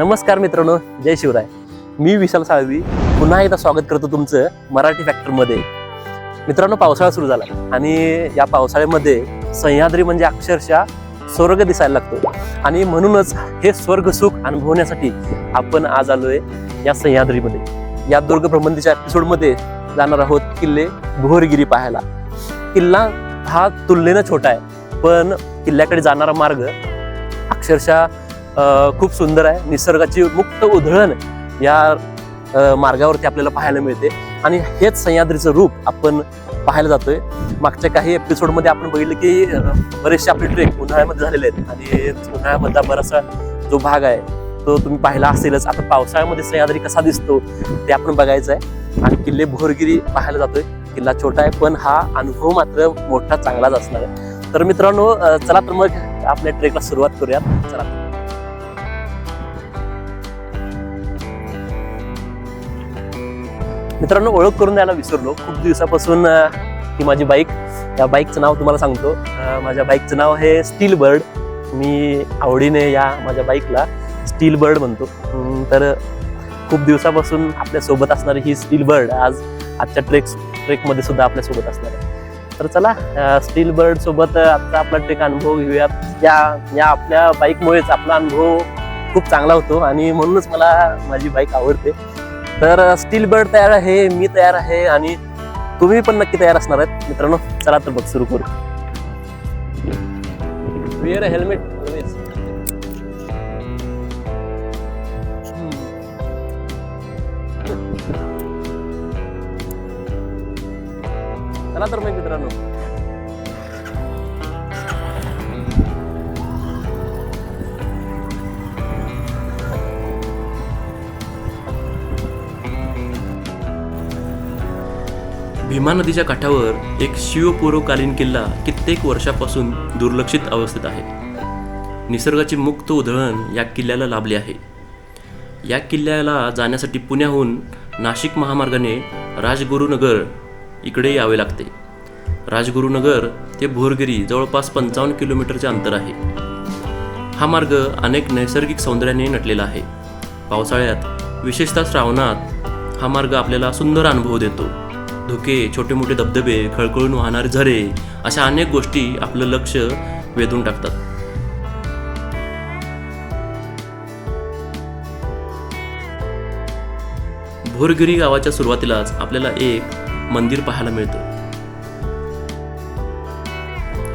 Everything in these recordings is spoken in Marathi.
नमस्कार मित्रांनो जय शिवराय. मी विशाल साळवी पुन्हा एकदा स्वागत करतो तुमचं मराठी फॅक्टरमध्ये मित्रांनो पावसाळा सुरू झाला आणि या पावसाळ्यामध्ये सह्याद्री म्हणजे अक्षरशः स्वर्ग दिसायला लागतो. आणि म्हणूनच हे स्वर्ग सुख अनुभवण्यासाठी आपण आज आलोय या सह्याद्रीमध्ये. या दुर्ग भ्रमंतीच्या एपिसोडमध्ये जाणार आहोत किल्ले भोरगिरी पाहायला. किल्ला हा तुलनेनं छोटा आहे पण किल्ल्याकडे जाणारा मार्ग अक्षरशः खूप सुंदर आहे. निसर्गाची मुक्त उधळण या मार्गावरती आपल्याला पाहायला मिळते. आणि हेच सह्याद्रीचं रूप आपण पाहायला जातोय. मागच्या काही एपिसोडमध्ये आपण बघितलं की बरेचसे आपले ट्रेक उन्हाळ्यामध्ये झालेले आहेत. आणि उन्हाळ्यामधला बराचसा जो भाग आहे तो तुम्ही पाहिला असेलच. आता पावसाळ्यामध्ये सह्याद्री कसा दिसतो ते आपण बघायचं आहे. आणि किल्ले भोरगिरी पाहायला जातोय. किल्ला छोटा आहे पण हा अनुभव मात्र मोठा चांगलाच असणार आहे. तर मित्रांनो चला तर मग आपल्या ट्रेकला सुरुवात करूयात. चला. मित्रांनो ओळख करून द्यायला विसरलो. खूप दिवसापासून ही माझी बाईक या बाईकचं नाव तुम्हाला सांगतो. माझ्या बाईकचं नाव आहे स्टील बर्ड मी आवडीने या माझ्या बाईकला स्टील बर्ड म्हणतो तर खूप दिवसापासून आपल्यासोबत असणारी ही स्टील बर्ड आज आजच्या ट्रेक ट्रेकमध्ये सुद्धा आपल्यासोबत असणार आहे. तर चला स्टील बर्ड सोबत आजचा आपला ट्रेक अनुभव घेऊयात. या या आपल्या बाईकमुळेच आपला अनुभव खूप चांगला होतो आणि म्हणूनच मला माझी बाईक आवडते. तर स्टील बर्ड तयार आहे मी तयार आहे आणि तुम्ही पण नक्की तयार असणार आहेत. मित्रांनो चला तर बघ सुरू करू. विअर हेल्मेट चला तर मग मित्रांनो. भीमा नदीच्या काठावर एक शिवपूर्वकालीन किल्ला कित्येक वर्षापासून दुर्लक्षित अवस्थेत आहे. निसर्गाची मुक्त उधळण या किल्ल्याला लाभले आहे. या किल्ल्याला जाण्यासाठी पुण्याहून नाशिक महामार्गाने राजगुरुनगर इकडे यावे लागते. राजगुरुनगर ते भोरगिरी जवळपास पंचावन्न किलोमीटरचे अंतर आहे. हा मार्ग अनेक नैसर्गिक सौंदर्याने नटलेला आहे. पावसाळ्यात विशेषतः श्रावणात हा मार्ग आपल्याला सुंदर अनुभव देतो. धुके छोटे मोठे धबधबे खळखळून वाहणारे झरे अशा अनेक गोष्टी आपलं लक्ष वेधून टाकतात. भोरगिरी गावाच्या सुरुवातीलाच आपल्याला एक मंदिर पाहायला मिळतं.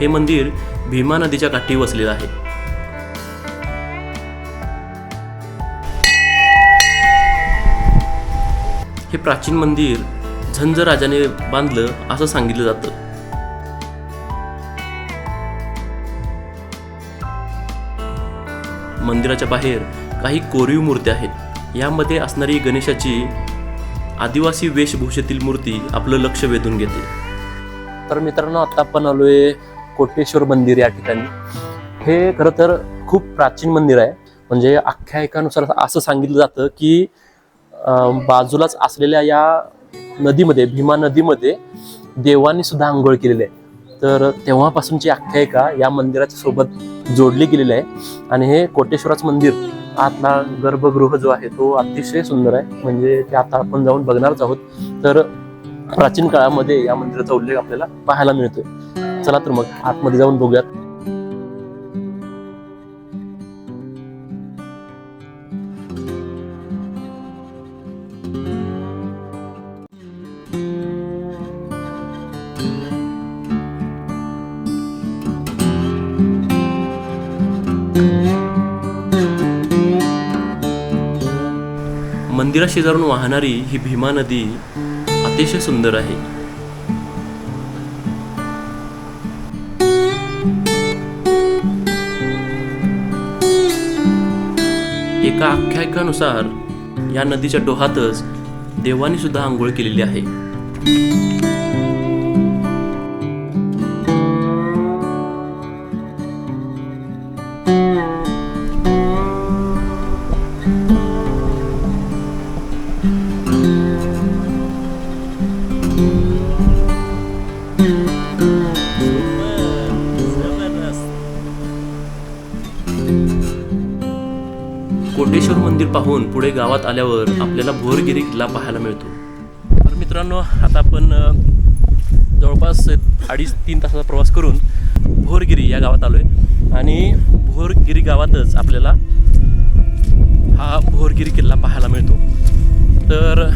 हे मंदिर भीमा नदीच्या काठी वसलेलं आहे. हे प्राचीन मंदिर झंझ राजाने बांधलं असं सांगितलं जातं. मंदिराच्या बाहेर काही कोरीव मूर्त्या आहेत. यामध्ये असणारी गणेशाची आदिवासी वेशभूषेतील मूर्ती आपलं लक्ष वेधून घेते. तर मित्रांनो आता आपण आलोय कोटेश्वर मंदिर या ठिकाणी. हे खरं तर खूप प्राचीन मंदिर आहे. म्हणजे आख्यायिकानुसार असं सांगितलं जातं की बाजूलाच असलेल्या या नदीमध्ये भीमा नदीमध्ये देवांनी सुद्धा आंघोळ केलेली आहे. तर तेव्हापासूनची आख्यायिका या मंदिराच्या सोबत जोडली गेलेली आहे आणि हे कोटेश्वराचं मंदिर आतला गर्भगृह जो आहे तो अतिशय सुंदर आहे. म्हणजे ते आता आपण जाऊन बघणारच आहोत. तर प्राचीन काळामध्ये या मंदिराचा उल्लेख आपल्याला पाहायला मिळतोय. चला तर मग आतमध्ये जाऊन बघूयात. मंदिराशेजारून वाहणारी ही भीमा नदी अतिशय सुंदर आहे. एका आख्यायिकानुसार या नदीच्या डोहातच देवानी सुद्धा आंघोळ केलेली आहे. पुढे गावात आल्यावर आपल्याला भोरगिरी किल्ला पाहायला मिळतो. तर मित्रांनो आता आपण जवळपास अडीच तीन तासाचा प्रवास करून भोरगिरी या गावात आलो आहे आणि भोरगिरी गावातच आपल्याला हा भोरगिरी किल्ला पाहायला मिळतो. तर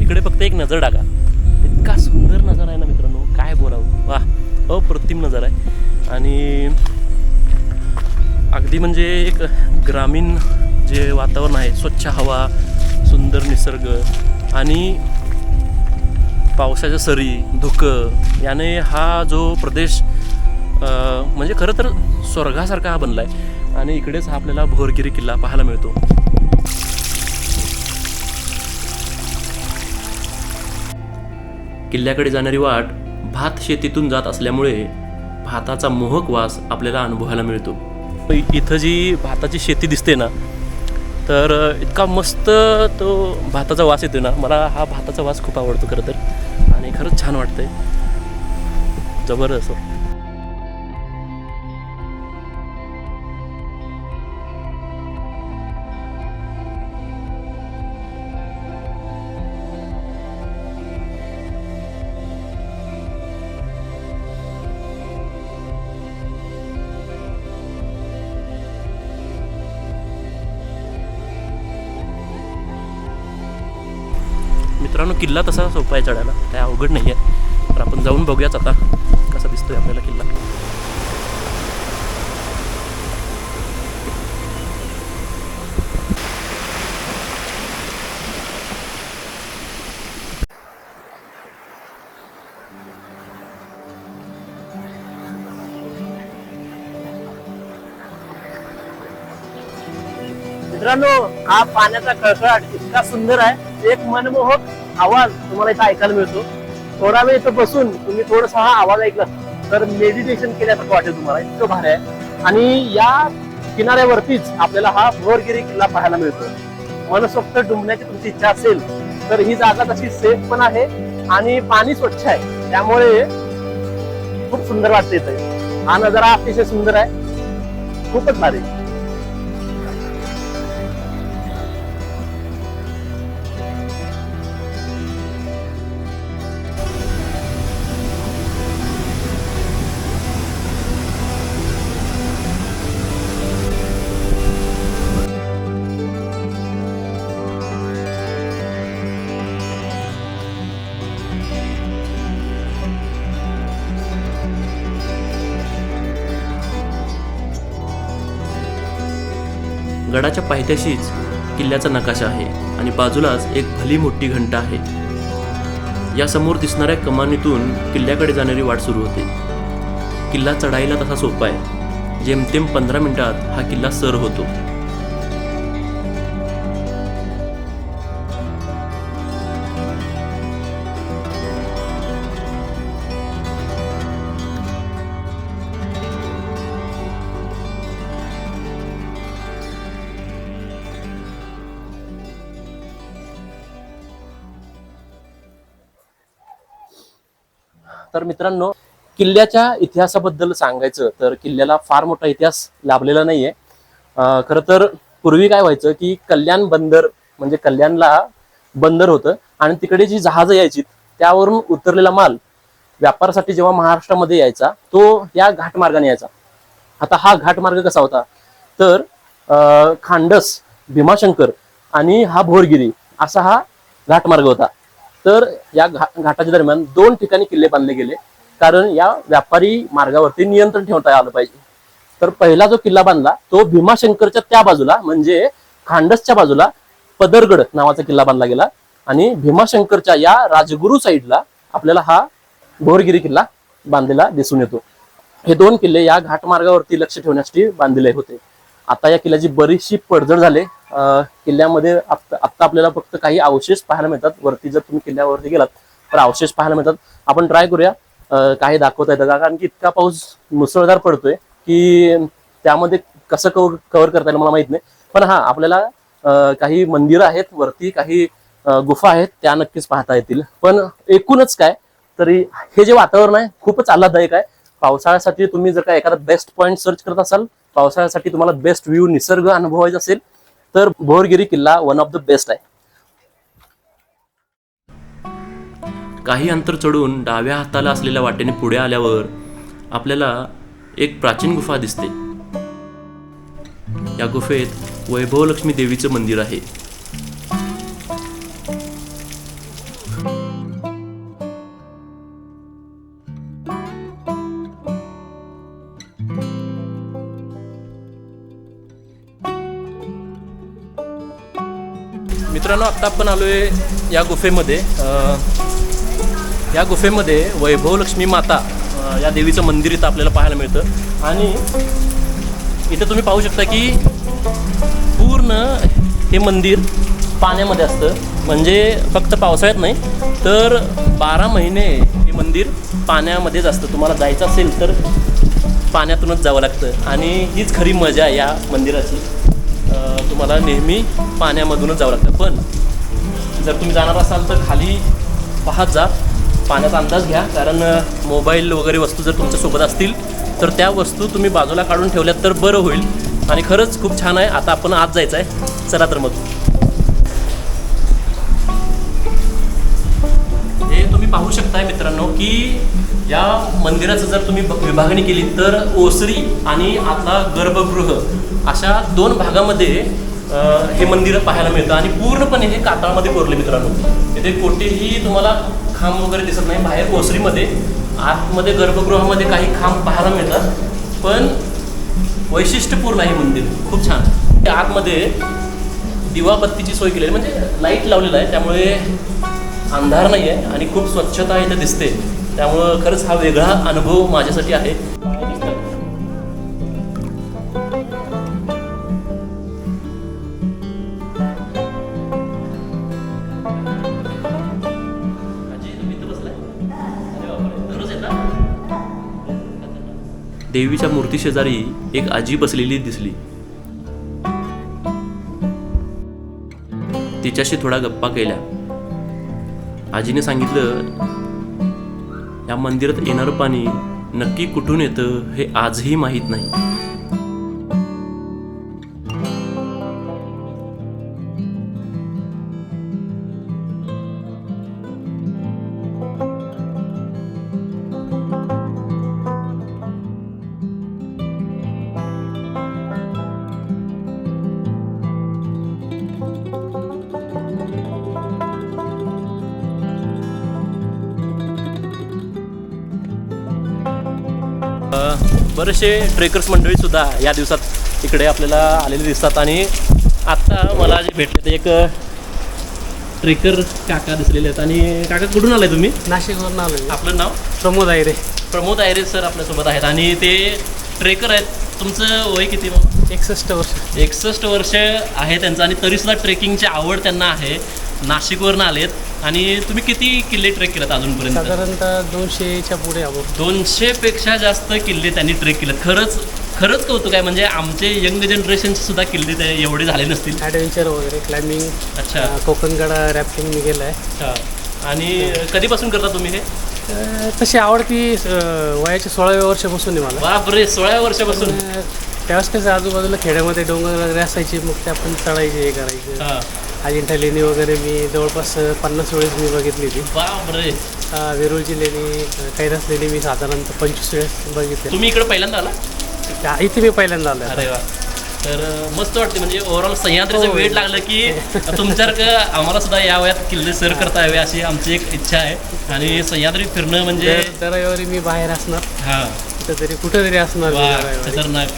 इकडे फक्त एक नजर टाका. इतका सुंदर नजारा आहे ना मित्रांनो. काय बोलावं? वा अप्रतिम नजारा आहे. आणि अगदी म्हणजे एक ग्रामीण जे वातावरण आहे स्वच्छ हवा सुंदर निसर्ग आणि पावसाच्या सरी धुकं याने हा जो प्रदेश म्हणजे खरं तर स्वर्गासारखा हा बनला आहे आणि इकडेच हा आपल्याला भोरगिरी किल्ला पाहायला मिळतो. किल्ल्याकडे जाणारी वाट भात शेतीतून जात असल्यामुळे भाताचा मोहक वास आपल्याला अनुभवायला मिळतो. इथं जी भाताची शेती दिसते ना तर इतका मस्त तो भाताचा वास येतो ना. मला हा भाताचा वास खूप आवडतो खरं तर. आणि खरंच छान वाटतंय. जबरदस्त. मित्रांनो किल्ला तसा सोपा आहे चढायला. काय अवघड नाही आहे तर आपण जाऊन बघूयाच आता कसा दिसतोय आपल्याला किल्ला. मित्रांनो हा पाण्याचा कळकळाट इतका सुंदर आहे. एक मनमोहक आवाज तुम्हाला इथं ऐकायला मिळतो. थोडा वेळ इथं बसून तुम्ही थोडासा हा आवाज ऐकला तर मेडिटेशन केल्यासारखं वाटेल तुम्हाला. इतकं भारी आहे. आणि या किनाऱ्यावरतीच आपल्याला हा भोरगिरी किल्ला पाहायला मिळतो. मनसोक्त डुंबण्याची तुमची इच्छा असेल तर ही जागा तशी सेफ पण आहे आणि पाणी स्वच्छ आहे. त्यामुळे खूप सुंदर वाटते इथे. हा नजारा अतिशय सुंदर आहे. खूपच भारी. पायथ्याशीच किल्ल्याचा नकाशा आहे आणि बाजूलाच एक भली मोठी घंटा आहे. यासमोर दिसणाऱ्या कमानीतून किल्ल्याकडे जाणारी वाट सुरू होते. किल्ला चढाईला तसा सोपा आहे. जेमतेम पंधरा मिनिटात हा किल्ला सर होतो. तर मित्रांनो किल्ल्याच्या इतिहासाबद्दल सांगायचं तर किल्ल्याला फार मोठा इतिहास लाभलेला नाहीये. अं, खरं तर पूर्वी काय व्हायचं की कल्याण बंदर म्हणजे कल्याणला बंदर होतं आणि तिकडे जी जहाजं यायची त्यावरून उतरलेला माल व्यापारासाठी जेव्हा महाराष्ट्रामध्ये यायचा तो या घाटमार्गाने यायचा. आता हा घाटमार्ग कसा होता? तर अं, खांडस भीमाशंकर आणि हा भोरगिरी असा हा घाटमार्ग होता. तर या घाटाच्या दरम्यान दोन ठिकाणी किल्ले बांधले गेले. कारण या व्यापारी मार्गावरती नियंत्रण ठेवता आलं पाहिजे. तर पहिला जो किल्ला बांधला तो भीमाशंकरच्या त्या बाजूला म्हणजे खांडसच्या बाजूला पदरगड नावाचा किल्ला बांधला गेला. आणि भीमाशंकरच्या या राजगुरू साईडला आपल्याला हा भोरगिरी किल्ला बांधलेला दिसून येतो. हे दोन किल्ले या घाटमार्गावरती लक्ष ठेवण्यासाठी बांधलेले होते. आता या किल्ल्याची बरीचशी पडझड झाले. किल्ल्यामध्ये आत्ता आपल्याला फक्त काही अवशेष पाहायला मिळतात. वरती जर तुम्ही किल्ल्यावरती गेलात तर अवशेष पाहायला मिळतात. आपण ट्राय करूया. काही दाखवता येतात कारण की इतका पाऊस मुसळधार पडतोय की त्यामध्ये कसं कव्हर कव्हर करता येईल मला माहीत नाही. पण हा आपल्याला काही मंदिरं आहेत वरती काही गुफा आहेत त्या नक्कीच पाहता येतील. पण एकूणच काय तरी हे जे वातावरण आहे खूपच आल्हाददायक आहे. पावसाळ्यासाठी तुम्ही जर का एखादा बेस्ट पॉईंट सर्च करत असाल पावसाळ्यासाठी तुम्हाला बेस्ट व्ह्यू निसर्ग अनुभवायचा असेल तर भोरगिरी किल्ला वन ऑफ द बेस्ट आहे. काही अंतर चढून डाव्या हाताला असलेल्या वाटेने पुढे आल्यावर आपल्याला एक प्राचीन गुफा दिसते. या गुफेत वैभवलक्ष्मी देवीचं मंदिर आहे. मित्रांनो आत्ता आपण आलो आहे या गुफेमध्ये. या गुफेमध्ये वैभवलक्ष्मी माता या देवीचं मंदिर इथं आपल्याला पाहायला मिळतं. आणि इथं तुम्ही पाहू शकता की पूर्ण हे मंदिर पाण्यामध्ये असतं. म्हणजे फक्त पावसाळ्यात नाही तर बारा महिने हे मंदिर पाण्यामध्येच असतं. तुम्हाला जायचं असेल तर पाण्यातूनच जावं लागतं. आणि हीच खरी मजा आहे या मंदिराची. तुम्हाला नेहमी पाण्यामधूनच जावं लागतं. पण जर तुम्ही जाणार असाल तर खाली पाहत जा. पाण्याचा अंदाज घ्या. कारण मोबाईल वगैरे वस्तू जर तुमच्यासोबत असतील तर त्या वस्तू तुम्ही बाजूला काढून ठेवल्यात तर बरं होईल. आणि खरंच खूप छान आहे. आता आपण आत जायचं आहे चला तर मग. मित्रांनो की या मंदिराचं जर तुम्ही विभागणी केली तर ओसरी आणि आतला गर्भगृह अशा दोन भागामध्ये हे मंदिर पाहायला मिळतं आणि पूर्णपणे हे कातळामध्ये कोरले मित्रांनो. इथे कोठेही तुम्हाला खांब वगैरे दिसत नाही बाहेर ओसरीमध्ये. आतमध्ये गर्भगृहामध्ये काही खांब पाहायला मिळतात. पण वैशिष्ट्यपूर्ण आहे मंदिर. खूप छान. आतमध्ये दिवाबत्तीची सोय केलेली आहे. म्हणजे लाइट लावलेला आहे त्यामुळे अंधार नाही आहे आणि खूप स्वच्छता इथे दिसते. त्यामुळं खरंच हा वेगळा अनुभव माझ्यासाठी आहे. देवीच्या मूर्ती शेजारी एक आजी बसलेली दिसली. तिच्याशी थोडा गप्पा केल्या. आजीने सांगितलं या मंदिरात येणारं पाणी नक्की कुठून येतं हे आजही माहीत नाही. बरेचसे ट्रेकर्स मंडळी सुद्धा या दिवसात इकडे आपल्याला आलेले दिसतात आणि आत्ता मला जे भेटले ते एक ट्रेकर काका दिसलेले आहेत. आणि काका कुठून आलाय तुम्ही? नाशिकवरून आलो आपलं नाव? प्रमोद आयरे प्रमोद आयरे सर आपल्यासोबत आहेत. आणि ते ट्रेकर आहेत. तुमचं वय किती मग? एकसष्ट वर्ष. एकसष्ट वर्ष आहे त्यांचं आणि तरीसुद्धा ट्रेकिंगची आवड त्यांना आहे. नाशिकवरून आलेत. आणि तुम्ही किती किल्ले ट्रेक केलेत अजूनपर्यंत? साधारणतः दोनशेच्या पुढे आलो दोनशे पेक्षा जास्त किल्ले त्यांनी ट्रेक केलेत. खरंच खरंच कौतुक आहे. म्हणजे आमचे यंग जनरेशनचे सुद्धा किल्ले ते एवढे झाले नसतील. ॲडव्हेंचर वगैरे क्लाइम्बिंग अच्छा. कोकणगडा रॅफ्टिंग मी गेलं आहे. अच्छा. आणि कधीपासून करता तुम्ही हे? तशी आवड ती अं, वयाच्या सोळाव्या वर्षापासून आहे मला. बापरे सोळाव्या वर्षापासून. अं, त्यावेळेस कसं आजूबाजूला खेड्यामध्ये डोंगर वगैरे असायचे मग ते आपण चढायचे हे करायचे. हा. अजिंठा लेणी वगैरे मी जवळपास पन्नास वेळेस मी बघितली होती. बापरे. वेरूळची लेणी कैलास लेणी मी साधारणतः पंचवीस वेळेस बघितले तुम्ही इकडे पहिल्यांदा आला? इथे मी पहिल्यांदा आलो अरे वा. तर मस्त वाटते म्हणजे ओव्हरऑल सह्याद्रीचं हो. वेळ लागलं की तुमच्यासारखं आम्हाला सुद्धा या वयात किल्ले सर करता यावे अशी आमची एक इच्छा आहे. आणि सह्याद्री फिरणं म्हणजे दर रविवारी मी बाहेर असणार. हा. कुठेतरी कुठेतरी असणार. खतरनाक.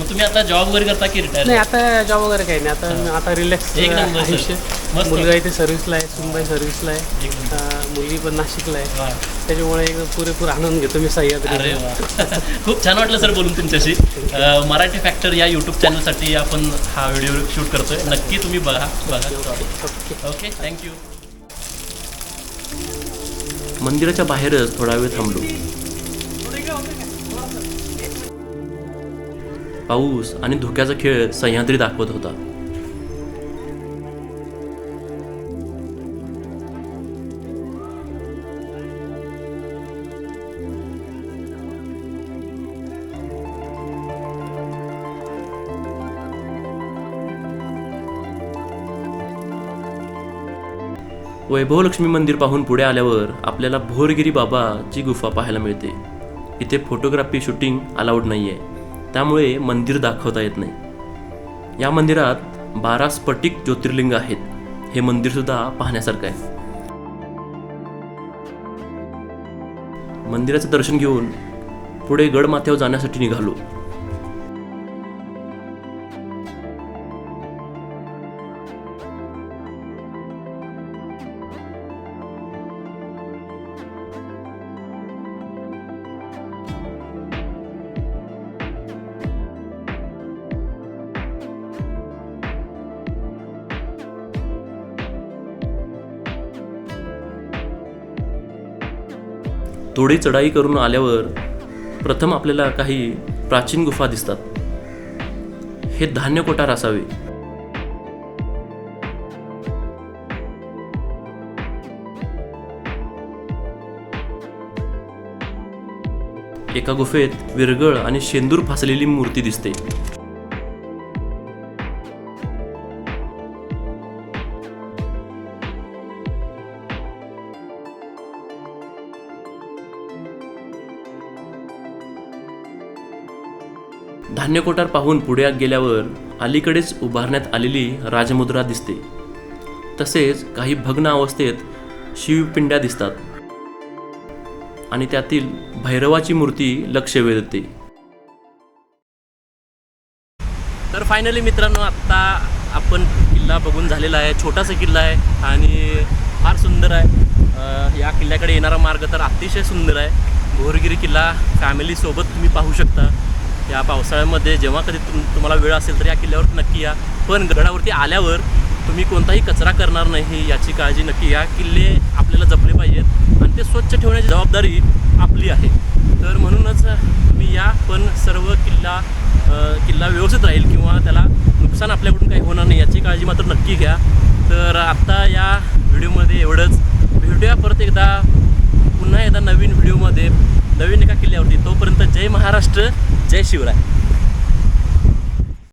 मग तुम्ही आता जॉब वगैरे करता की रिटायर नाही आता जॉब वगैरे काही नाही. आता मी आता रिलॅक्स एक नंबर, सर. आयुष्य. मस्त. मुलगा इथे सर्व्हिसला आहे सुनबाई सर्व्हिसला आहे. एक नंबर. अं, मुलगी पण नाशिकला आहे. वा. त्याच्यामुळे एकदम पुरेपूर आनंद घेतो मी अरे सह्याद्री वा. खूप छान वाटलं सर बोलून तुमच्याशी. अं, मराठी फॅक्टर या यूट्यूब चॅनलसाठी आपण हा व्हिडिओ शूट करतोय. नक्की तुम्ही बघा. बघा. ओके थँक्यू मंदिराच्या बाहेरच थोडा वेळ थांबलो. पाऊस आणि धोक्याचा खेळ सह्याद्री दाखवत होता. वैभवलक्ष्मी मंदिर पाहून पुढे आल्यावर आपल्याला भोरगिरी बाबाची गुफा पाहायला मिळते. इथे फोटोग्राफी शूटिंग अलाउड नाही आहे त्यामुळे मंदिर दाखवता येत नाही. या मंदिरात बारा स्फटिक ज्योतिर्लिंग आहेत. हे मंदिरसुद्धा पाहण्यासारखं आहे. मंदिराचं दर्शन घेऊन पुढे गडमाथ्यावर जाण्यासाठी निघालो. थोडी चढाई करून आल्यावर प्रथम आपल्याला काही प्राचीन गुफा दिसतात. हे धान्य कोठार असावे. एका गुफेत विरगळ आणि शेंदूर फासलेली मूर्ती दिसते. धान्य कोठार पाहून पुढे गेल्यावर अलीकडेच उभारण्यात आलेली राजमुद्रा दिसते. तसेच काही भग्न अवस्थेत शिवपिंड्या दिसतात. आणि त्यातील भैरवाची मूर्ती लक्ष वेधते. तर फायनली मित्रांनो आत्ता आपण किल्ला बघून झालेला आहे. छोटासा किल्ला आहे आणि फार सुंदर आहे. या किल्ल्याकडे येणारा मार्ग तर अतिशय सुंदर आहे. भोरगिरी किल्ला फॅमिलीसोबत तुम्ही पाहू शकता. या पावसाळ्यामध्ये जेव्हा कधी तुम तुम्हाला वेळ असेल तर या किल्ल्यावर नक्की या. पण गडावरती आल्यावर तुम्ही कोणताही कचरा करणार नाही याची काळजी नक्की या. किल्ले आपल्याला जपले पाहिजेत आणि ते स्वच्छ ठेवण्याची जबाबदारी आपली आहे. तर म्हणूनच तुम्ही या पण सर्व किल्ला किल्ला व्यवस्थित राहील किंवा त्याला नुकसान आपल्याकडून काही होणार नाही याची काळजी मात्र नक्की घ्या. तर आत्ता या व्हिडिओमध्ये एवढंच. भेटूया परत एकदा पुन्हा एकदा नवीन व्हिडिओमध्ये नवीन एका किल्ल्यावरती. तोपर्यंत जय महाराष्ट्र. जय शिवराय